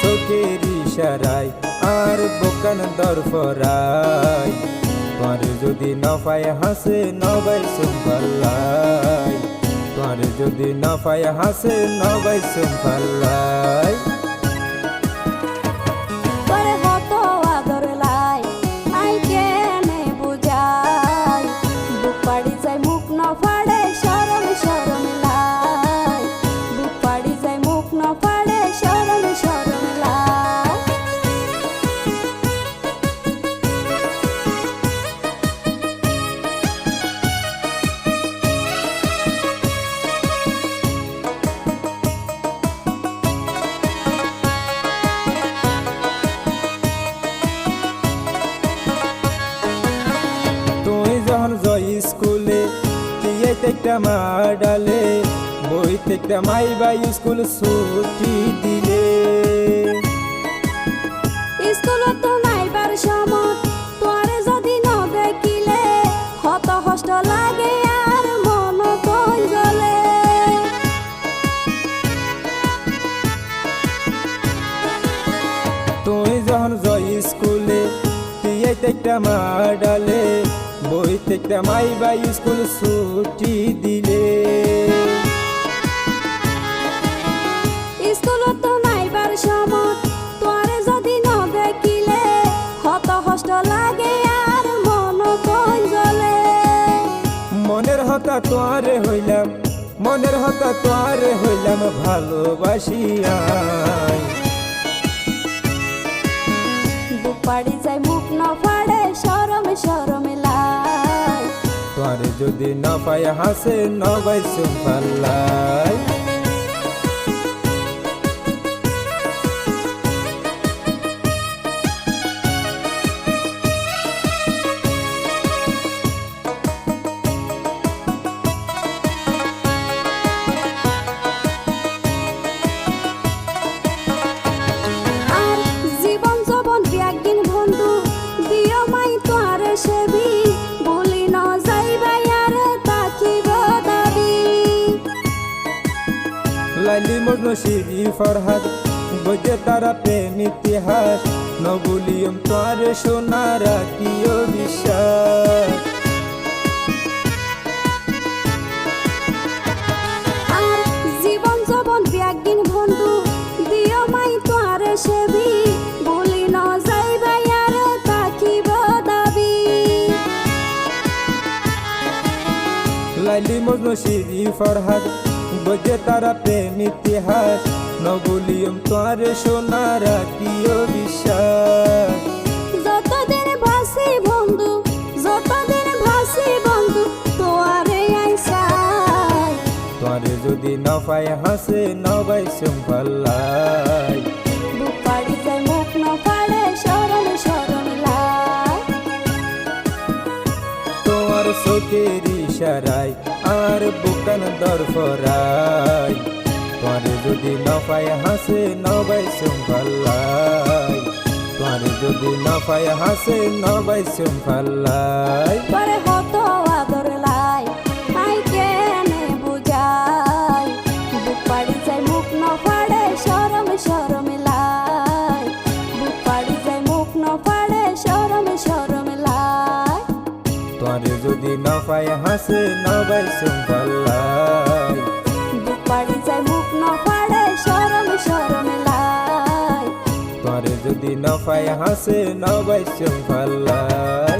চোখের ইশারায় আর বোকান দরফরাই তোমার যদি নফায় হাসে নবাই সুম্পাল্লাই তোমার যদি নফায় হাসে নবাই সুম্পাল্লাই মা ডালে বই একটা মাই বাই স্কুল ছুটি দিলে। স্কুলত নাইবার সময় তোরে যদি ন দেখিলে হত হষ্ট লাগে আর মন কই জ্বলে। তুই যখন জয় স্কুলে তুই একটা মা ডালে বই একটা মাই বাই স্কুল ছুটি তোয়ারে হইলাম মনের হতা তোয়ারে হইলাম ভালোবাসিয়া দুপাড়ি যাই যায় মুখ না ফাড়ে সরম সরম লাই। তোরে যদি না পায় হাসে নবাই সুপাল্লাই লাইলি মজনু শিরি ফরহাদ বজে তারা প্রেম ইতিহাস নবুলিয়ম তোরে সোনারা কিও বিশ্বাস জীবন যবন ব্যাগিন বন্ধু দিও মাই তোরে সেবি বলি ন যাইবাই আর তাকিব দাবি লাইলি মজনু শিরি ফরহাদ বজে তারা প্রেম ইতিহাস। নবলিয়ম তোমার সোনারা কি বিশ্বাস যতদিন ভাসি বন্ধু যতদিন ভাসি বন্ধু তোয়ারে আইসাই তোরে যদি নফায় হাসে নবাই সুম্পাল্লাই ইশারায় আর বুকান দরফরাই তোমার যদি না পায় হাসে নবাই সুম্পাল্লাই তোমার যদি না পায় হাসে নবাই সুম্পাল্লাই তোমার যদি না পায় হাসে নবাই সুন্দর বুক পাড়ি যায় মুখ ন ফাড়ে শরম শরম লাই। তোমার যদি নফায় হাসে নবাই সুম্পাল্লাই